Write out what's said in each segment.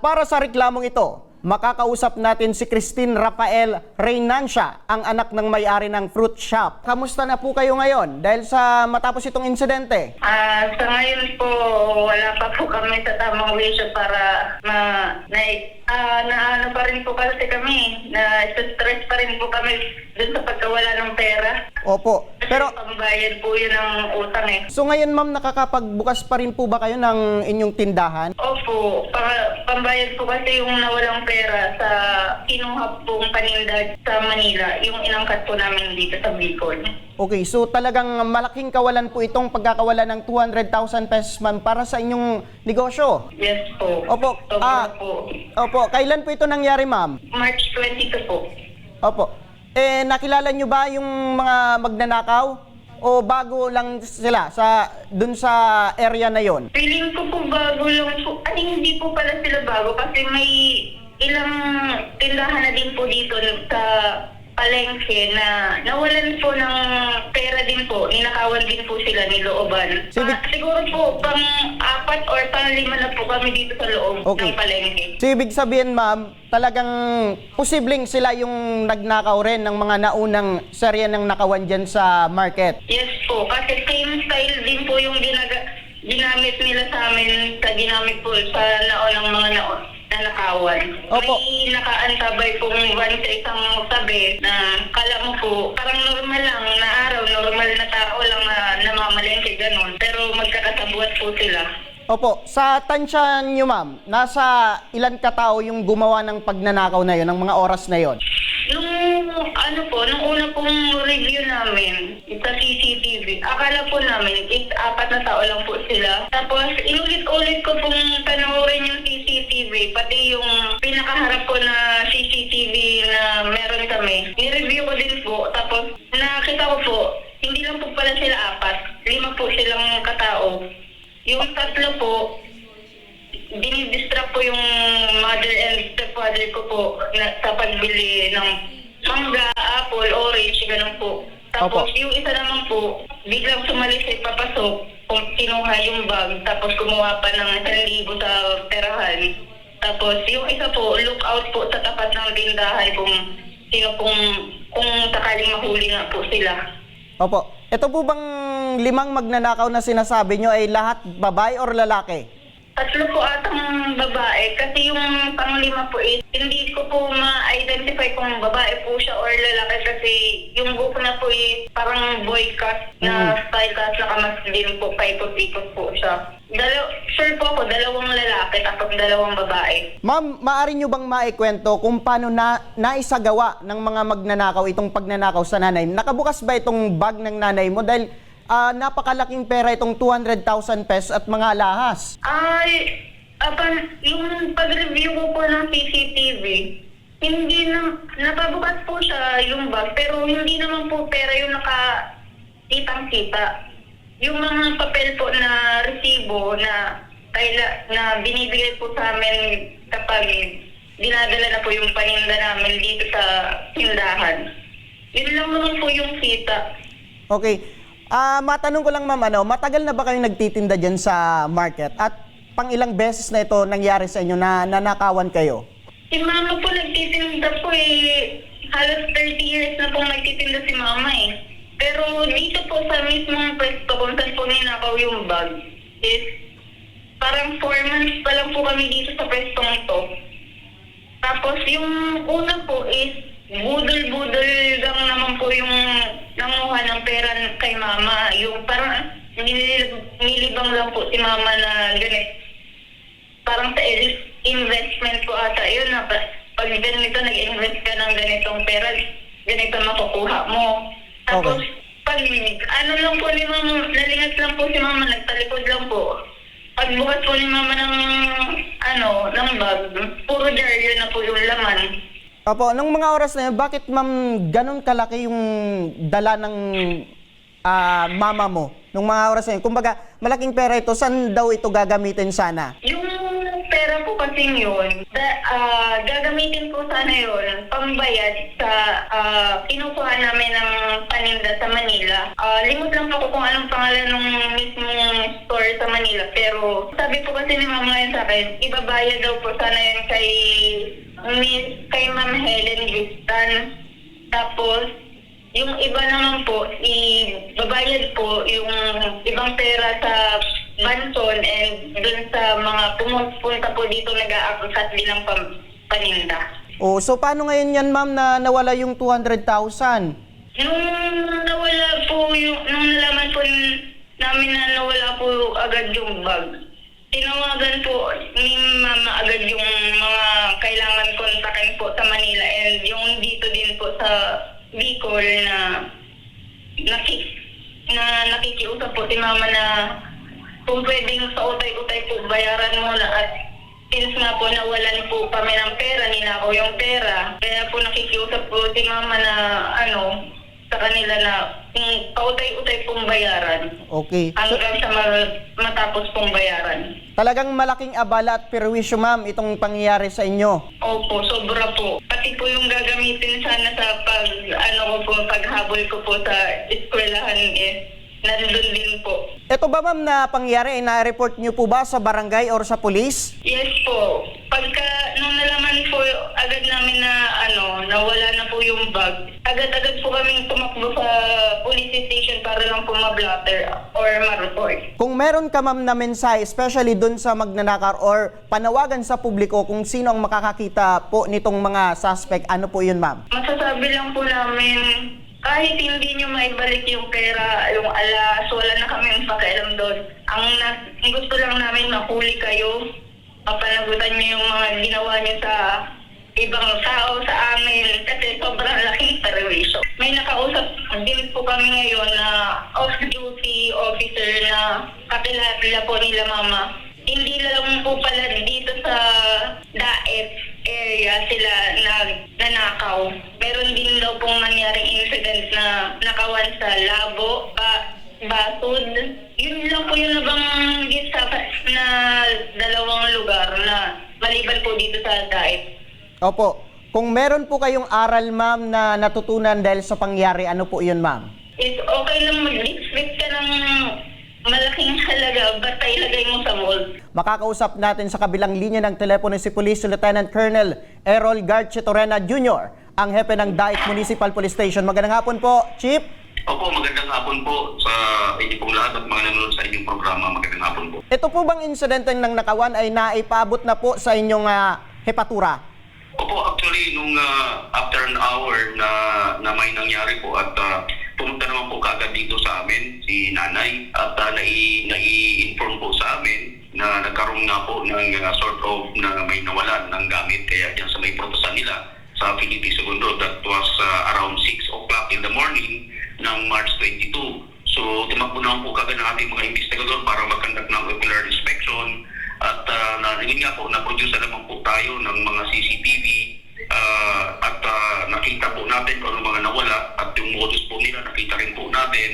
At para sa reklamong ito, makakausap natin si Christine Rafael Reynancia, ang anak ng may-ari ng fruit shop. Kamusta na po kayo ngayon dahil sa matapos itong insidente? Ah, sa ngayon po, wala pa po kami sa tamang wisyo para ma, na, ah, na ano pa rin po kasi kami, na stress pa rin po kami dun sa pagkawala ng pera. Opo. Pero pambayad po yun ng utang eh. so ngayon ma'am, nakakapagbukas pa rin po ba kayo ng inyong tindahan? Opo, pa, pambayad po kasi yung nawalang pera sa kinuha pong paninda sa Manila, yung inangkat po namin dito sa Bicol. Okay, so talagang malaking kawalan po itong pagkakawala ng 200,000 pesos ma'am para sa inyong negosyo. Yes po. Opo, Sobra ah, po. Opo, kailan po ito nangyari ma'am? March 22 po. Opo. Eh, nakilala nyo ba yung mga magnanakaw? O bago lang sila sa dun sa area na yon? Feeling ko po bago lang po. Ay, hindi po pala sila bago kasi may ilang tindahan na din po dito sa palengke na nawalan po ng pera din po. Ninakawan din po sila ni Looban. Sige. Ah, siguro po pang apat or pang lima na po kami dito sa loob Okay. ng palengke. So, ibig sabihin ma'am, talagang posibleng sila yung nagnakaw rin ng mga naunang serya ng nakawan dyan sa market. Yes po, kasi same style din po yung ginaga, ginamit nila sa amin sa ginamit po sa naunang mga naon na nakawan. Opo. May nakaantabay pong van sa isang tabi na kala mo po, parang normal lang na araw, normal na tao lang na namamalengke ganun. Pero magkakasabuat po sila. Opo, sa tansya nyo ma'am, nasa ilan katao yung gumawa ng pagnanakaw na yon, ng mga oras na yon? Nung ano po, nung una pong review namin sa CCTV, akala po namin is apat na tao lang po sila. Tapos inulit-ulit ko pong panoorin yung CCTV, pati yung pinakaharap ko na CCTV na meron kami. Ni-review ko din po, tapos nakita ko po, hindi lang po pala sila apat, lima po silang katao. Yung tatlo po, dinidistract po yung mother and stepfather ko po na, sa pagbili ng mangga, apple, orange, ganun po. Tapos Opo. yung isa naman po, biglang sumalis ay papasok, kung kinuha yung bag, tapos kumuha pa ng 1,000 sa perahan. Tapos yung isa po, look out po sa tapat ng tindahan kung sino pong, kung sakaling mahuli nga po sila. Opo, ito po bang limang magnanakaw na sinasabi nyo ay lahat babae or lalaki? Tatlo po atang babae kasi yung panglima po is hindi ko po ma-identify kung babae po siya or lalaki kasi yung buhok na po is parang boy cut na style cut na kamas din po, paikot-ikot po siya. Dalaw sure po ako, dalawang lalaki tapos dalawang babae. Ma'am, maaari nyo bang maikwento kung paano na naisagawa ng mga magnanakaw itong pagnanakaw sa nanay? Nakabukas ba itong bag ng nanay mo? Dahil ah, napakalaking pera itong 200,000 pesos at mga alahas. Ay, apan, yung pag-review ko po ng CCTV, hindi na, napabukas po siya yung bag, pero hindi naman po pera yung naka kitang-kita. Yung mga papel po na resibo na kaila, na binibigay po sa amin kapag dinadala na po yung paninda namin dito sa tindahan. Yun lang naman po yung kita. Okay. Ah, matanong ko lang ma'am, ano, matagal na ba kayo nagtitinda dyan sa market? At pang ilang beses na ito nangyari sa inyo na nanakawan kayo? Si mama po nagtitinda po eh. Halos 30 years na pong nagtitinda si mama eh. Pero dito po sa mismong pwesto kung saan po ninakaw yung bag is parang 4 months pa lang po kami dito sa pwestong ito. Tapos yung una po is budol-budol lang naman po yung nanguha ng pera kay mama. Yung parang nilib- nilibang lang po si mama na ganit parang sa in- investment ko ata yun na pa- pag ganito nag-invest ka ng ganitong pera, ganito makukuha mo. Tapos, Okay. pag ano lang po ni mama, nalingat lang po si mama, nagtalikod lang po. Pagbukas po ni mama ng ano, ng bag, puro diaryo na po yung laman. Opo, nung mga oras na yun, bakit ma'am ganun kalaki yung dala ng ah, mama mo? Nung mga oras na yun, kumbaga malaking pera ito, saan daw ito gagamitin sana? Yung pera po kasing yun, da, ah, gagamitin po sana yun, pambayad sa ah, kinukuha namin ng paninda sa Manila. Ah, limot lang ako kung anong pangalan ng mismong store sa Manila. Pero sabi po kasi ni Ma'am ngayon sa akin, ibabayad daw po sana yun kay, Miss, kay Ma'am Helen Gistan. Tapos, yung iba naman po, ibabayad po yung ibang pera sa Banson and dun sa mga pumupunta po dito nag-aaksat din ng pam- paninda. Oh, so paano ngayon yan, ma'am, na nawala yung 200,000? Nung nawala po yung, nung nalaman po namin na nawala po agad yung bag, tinawagan po ni mama agad yung mga kailangan kontakin po sa Manila and yung dito din po sa Bicol na nakik na nakikiusap po si mama na kung pwedeng sa utay-utay po bayaran mo na at since nga po nawalan po kami ng pera, ninakaw yung pera, kaya po nakikiusap po si mama na ano, sa kanila na kung pautay-utay pong bayaran Okay. So, hanggang sa ma- matapos pong bayaran. talagang malaking abala at perwisyo, ma'am, itong pangyayari sa inyo. Opo, sobra po. Pati po yung gagamitin sana sa pag, ano ko po, paghabol ko po sa eskwelahan eh, nandun din po. Ito ba, ma'am, na pangyayari, ay na-report nyo po ba sa barangay or sa police? Yes po. Pagka nung nalaman po agad namin na ano, nawala na po yung bag, agad-agad po kaming tumakbo sa police station para lang po ma-blotter or ma-report. Kung meron ka, ma'am, na mensahe, especially dun sa magnanakar or panawagan sa publiko kung sino ang makakakita po nitong mga suspect, ano po yun, ma'am? Masasabi lang po namin, kahit hindi nyo maibalik yung pera, yung alas, wala na kaming pakialam doon. Ang na- gusto lang namin mahuli kayo, mapanagutan nyo yung mga ginawa nyo sa ibang tao sa amin kasi sobrang laking perwisyo. May nakausap din po kami ngayon na off-duty officer na kakilala po nila mama. Hindi lang po pala dito sa Daet area sila nag nanakaw. Meron din daw pong nangyaring incident na nakawan sa Labo, ba, Basud. Yun lang po yung nabanggit sa na dalawang lugar na maliban po dito sa Daet. Opo. Kung meron po kayong aral, ma'am, na natutunan dahil sa pangyari, ano po yun, ma'am? Is okay lang mag-expect ka ng malaking halaga, basta ilagay mo sa mall. Makakausap natin sa kabilang linya ng telepono si Police Lieutenant Colonel Errol Garche Torena Jr., ang hepe ng Daik Municipal Police Station. Magandang hapon po, Chief. Opo, magandang hapon po sa inyo pong lahat at mga nanonood sa inyong programa. Magandang hapon po. Ito po bang insidente ng nakawan ay naipabot na po sa inyong ah, hepatura? Opo, actually, nung ah, after an hour na, na may nangyari po at ah, pumunta naman po kagad dito sa amin si nanay uh, nai, nai-inform po sa amin na nagkaroon nga po ng ah, sort of na may nawalan ng gamit kaya dyan sa may protosan nila sa Philippe Segundo that was ah, around 6 o'clock in the morning ng March 22. So, tumakbo naman po kagad ng ating mga investigador para mag-conduct ng ocular inspection at uh, na, yun nga po, na-produce na naman po tayo ng mga CCTV ah, at ah, nakita po natin kung ano mga nawala at yung modus po nila nakita rin po natin.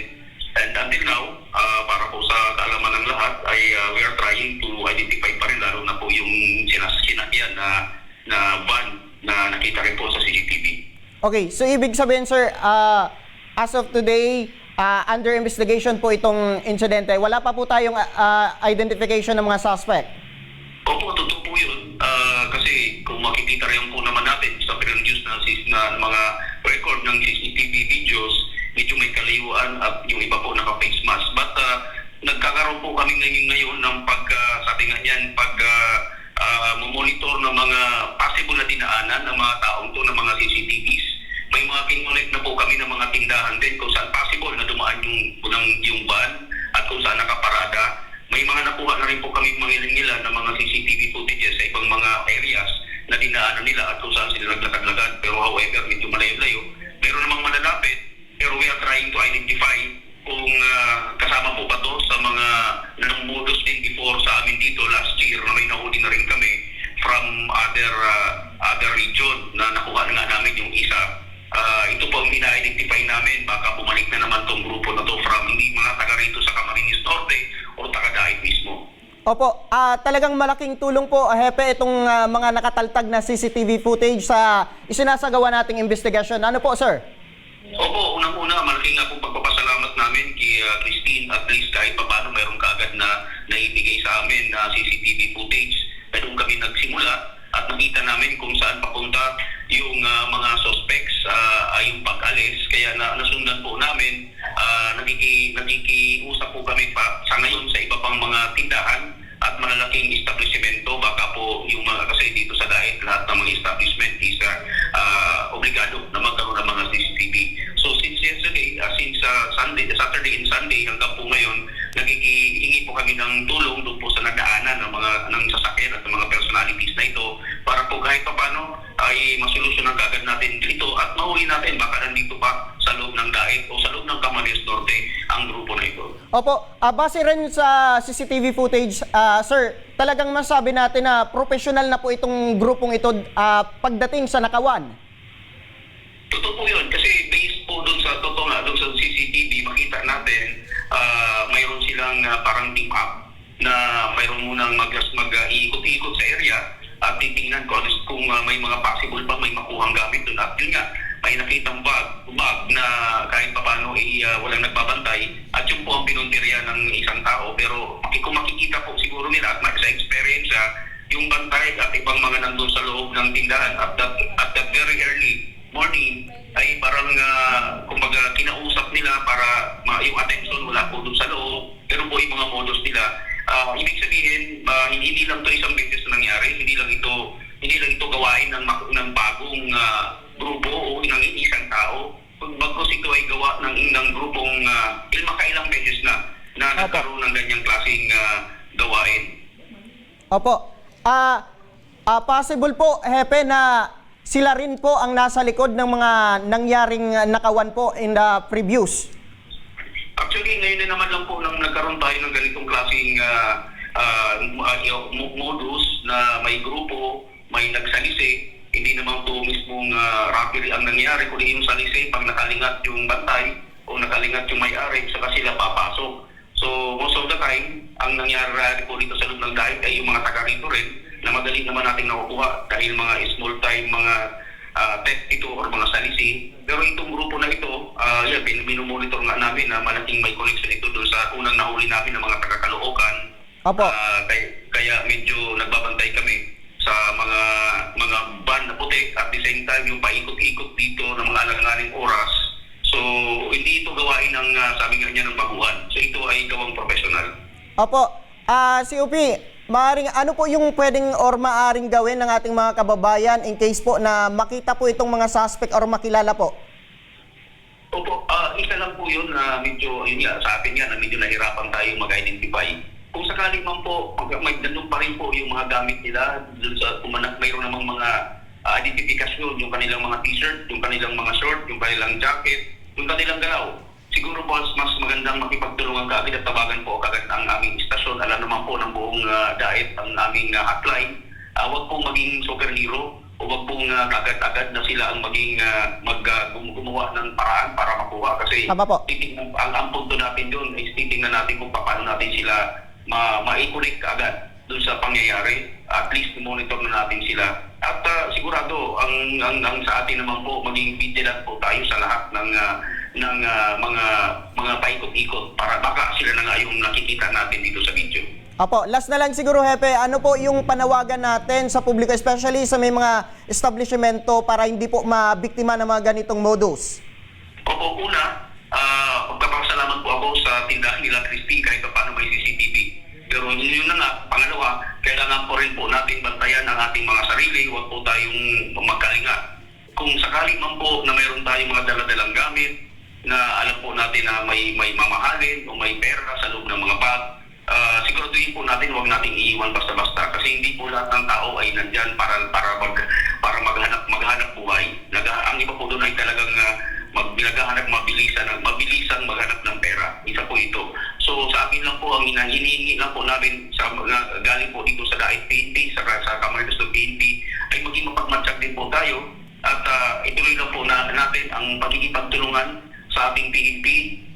And until now, ah, para po sa kaalaman ng lahat ay ah, we are trying to identify pa rin lalo na po yung sinas- sinakyan na, na van na nakita rin po sa CCTV. Okay, so ibig sabihin, sir, ah, as of today, ah, under investigation po itong insidente. Wala pa po tayong ah, identification ng mga suspect. Opo, totoo po yun. Ah, kasi kung makikita rin po naman natin sa pre-reviews na, na mga record ng CCTV videos, medyo may kalayuan at yung iba po naka-face mask. But ah, nagkakaroon po kami ngayon ngayon ng pag, ah, sabi nga niyan, pag ah, ah, monitor ng mga possible na dinaanan ng mga taong to ng mga CCTVs. May mga kinulit na po kami ng mga tindahan din kung saan possible na dumaan yung, yung, yung van at kung saan nakaparada. May mga nakuha na rin po kami mga ilan ng mga CCTV footages sa ibang mga areas na dinaanan nila at kung saan sila naglakad-lakad. Pero however, medyo malayo-layo. Meron namang malalapit, pero we are trying to identify kung ah, other uh, uh other region na nakuha na nga namin yung isa. Uh, ito po ang ina-identify namin. Baka bumalik na naman tong grupo na to from hindi mga taga rito sa Camarines Norte o taga Dait mismo. Opo, uh, talagang malaking tulong po, Hepe, itong uh, mga nakataltag na CCTV footage sa isinasagawa nating investigasyon. Ano po, sir? Opo, unang-una, malaking nga pong pagpapasalamat namin kay uh, Christine. At least kahit paano mayroon kaagad na naibigay sa amin na uh, CCTV footage. Kaya doon kami nagsimula namin kung saan papunta yung ah, mga suspects, ah, ah, yung pag-alis. Kaya na, nasundan po namin, uh, nagiki, nagikiusap po kami pa sa ngayon sa iba pang mga tindahan at malalaking establishmento. Baka po yung mga, kasi dito sa DAET, lahat ng mga establishment is ah, ah, obligado na magkaroon ng mga CCTV. So since yesterday, uh, since uh, Sunday, Saturday and Sunday hanggang po ngayon, nagigihingi po kami ng tulong doon po sa nadaanan ng mga ng sasakyan at ng mga personalities na ito para po kahit pa paano ay masolusyonan kaagad natin dito at mahuli natin baka nandito pa sa loob ng daig o sa loob ng Camarines Norte ang grupo na ito. Opo, ah, base rin sa CCTV footage, ah, sir, talagang masabi natin na professional na po itong grupong ito ah, pagdating sa nakawan. Totoo po yun kasi based po doon sa totoo nga doon sa CCTV makita natin ah, mayroon silang ah, parang team up na mayroon munang mag mag-iikot-ikot sa area at titingnan ko ano- kung ah, may mga possible pa may makuhang gamit doon at yun nga may nakitang bag, bag na kahit pa paano eh, ah, walang nagbabantay. At yun po ang pinuntirya ng isang tao. Pero kung makikita po siguro nila at sa experience ah, yung bantay at ibang mga nandun sa loob ng tindahan at that, at that very early morning ay parang uh, kumbaga kinausap nila para ma- yung attention wala po doon sa loob. Pero po yung mga modus nila Ah, ibig sabihin ah, hindi, hindi lang to isang beses na nangyari hindi lang ito hindi lang ito gawain ng, ng bagong ah, grupo o ng isang tao bagkos ito ay gawa ng, ng grupong uh, ilmakailang beses na na Opo. nagkaroon ng ganyang klaseng ah, gawain Opo. Ah, ah, possible po, Hepe, na sila rin po ang nasa likod ng mga nangyaring ah, nakawan po in the previous. Actually, ngayon na naman lang po nang nagkaroon tayo ng ganitong klaseng yung mo- modus na may grupo, may nagsalisi. Hindi naman po mismong uh, robbery ang nangyari, kundi yung salisi pag nakalingat yung bantay o nakalingat yung may-ari, saka sila papasok. So, most of the time, ang nangyari po dito sa loob ng dahil ay yung mga taga rito rin na madali naman natin nakukuha dahil mga small time, mga uh, theft ito or mga salisi. Pero itong grupo na ito, uh, yeah, bin, minumonitor nga namin na malaking may connection ito doon sa unang nahuli namin ng mga taga-Caloocan. Opo. Ah, kaya, kaya medyo nagbabantay kami sa mga mga van na puti at the same time yung paikot-ikot dito ng mga alanganing oras. So, hindi ito gawain ng ah, sabi nga niya ng baguhan. So, ito ay gawang professional. Opo. Ah, si Upi, maaring, ano po yung pwedeng or maaring gawin ng ating mga kababayan in case po na makita po itong mga suspect or makilala po? Opo, ah, isa lang po yun na medyo, yun nga, sa atin nga na medyo nahirapan tayo mag-identify. Kung sakali man po, mag, may nandun pa rin po yung mga gamit nila, dun sa, kung mayroon namang mga ah, identifikasyon, yung kanilang mga t-shirt, yung kanilang mga short, yung kanilang jacket, yung kanilang galaw. Siguro po mas magandang makipagtulungan kaagad at tawagan po kaagad ang aming istasyon. Alam naman po ng buong ah, daet ang aming ah, hotline. Ah, huwag pong maging superhero o wag pong uh, agad-agad na sila ang maging uh, mag uh, gumawa ng paraan para makuha kasi Tama po. titingnan ang, ang punto natin doon is titingnan natin kung paano natin sila ma ma-connect agad doon sa pangyayari at least monitor na natin sila at uh, sigurado ang, ang ang sa atin naman po maging vigilant po tayo sa lahat ng uh, ng uh, mga mga paikot-ikot para baka sila na nga yung nakikita natin dito sa video. Opo, last na lang siguro, Hepe, ano po yung panawagan natin sa publiko, especially sa may mga establishmento para hindi po mabiktima ng mga ganitong modus? Opo, una, ah magpapasalamat po ako sa tindahan nila Christine kahit pa paano may CCTV. Pero yun yun na nga, pangalawa, kailangan po rin po natin bantayan ang ating mga sarili, huwag po tayong magkalinga. Kung sakali man po na mayroon tayong mga daladalang gamit, na alam po natin na may may mamahalin o may pera sa loob ng mga bag, ah siguraduhin po natin huwag nating iiwan basta-basta kasi hindi po lahat ng tao ay nandyan para para mag para maghanap maghanap buhay. Naga, ang iba po doon ay talagang uh, mag naghahanap mabilisan mabilisan maghanap ng pera. Isa po ito. So sa amin lang po ang hinihingi lang po namin sa mga galing po dito sa Daig PNP sa sa Camarines ng PNP ay maging mapagmatsyag din po tayo at ah, ituloy lang po na, natin ang pagkikipagtulungan sa ating PNP.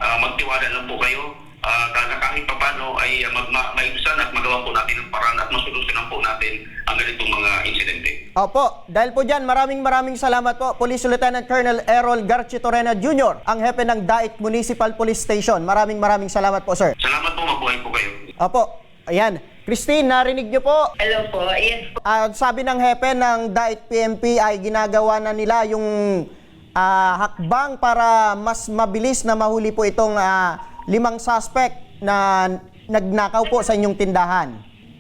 Ah, magtiwala lang po kayo Ah, na kahit pa paano ay uh, mag, ma, maibusan at magawa po natin ng paraan at masolusyonan po natin ang ganitong mga insidente. Opo, dahil po dyan, maraming maraming salamat po, Police Lieutenant Colonel Errol Garchitorena Jr., ang hepe ng Daik Municipal Police Station. Maraming maraming salamat po, sir. Salamat po, mabuhay po kayo. Opo, ayan. Christine, narinig niyo po? Hello po. Yes po. Ah, sabi ng hepe ng Diet PMP ay ginagawa na nila yung ah, hakbang para mas mabilis na mahuli po itong ah, limang suspect na nagnakaw po sa inyong tindahan.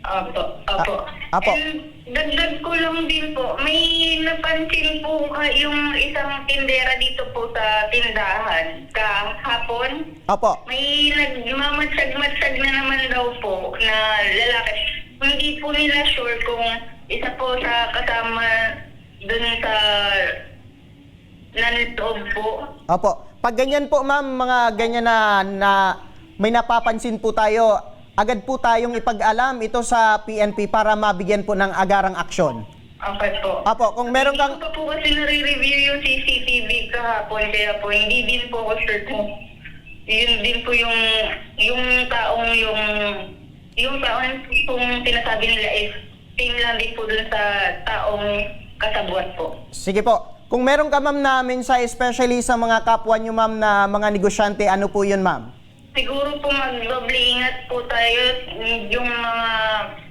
Apo, apo. Ah, apo. And dagdag ko lang din po, may napansin po ka yung isang tindera dito po sa tindahan kahapon. Opo. May nagmamatsag-matsag na naman daw po na lalaki. Hindi po nila sure kung isa po sa kasama dun sa nanloob po. Opo. Pag ganyan po ma'am, mga ganyan na, na may napapansin po tayo, agad po tayong ipag-alam ito sa PNP para mabigyan po ng agarang aksyon. Okay po. Opo, kung meron kang... Hindi ko pa po kasi nare-review yung CCTV kahapon, kaya po hindi din po ako sure kung yun din po yung yung taong yung yung taong kung sinasabi nila is same lang din po dun sa taong kasabwat po. Sige po. Kung meron ka ma'am na mensahe especially sa mga kapwa nyo ma'am na mga negosyante, ano po yun ma'am? Siguro po magdoble ingat po tayo yung mga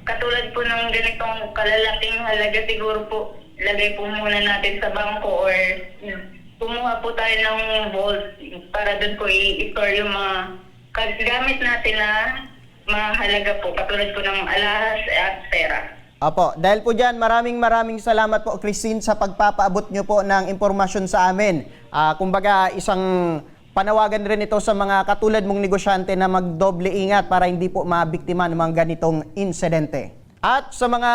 katulad po ng ganitong kalalaking halaga siguro po lagay po muna natin sa bangko or kumuha po tayo ng vault para doon po i-store yung mga gamit natin na mahalaga po katulad po ng alahas at pera. Apo, dahil po dyan, maraming maraming salamat po Christine sa pagpapaabot nyo po ng impormasyon sa amin. Ah, kumbaga, isang panawagan rin ito sa mga katulad mong negosyante na magdoble ingat para hindi po mabiktima ng mga ganitong insidente. At sa mga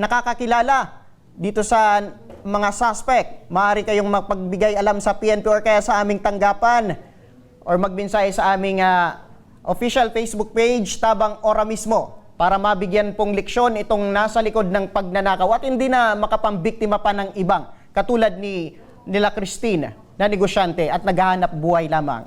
nakakakilala dito sa mga suspect, maaari kayong magpagbigay alam sa PNP or kaya sa aming tanggapan or magmensahe sa aming ah, official Facebook page Tabang Ora mismo para mabigyan pong leksyon itong nasa likod ng pagnanakaw at hindi na makapambiktima pa ng ibang katulad ni nila Christine na negosyante at naghahanap buhay lamang.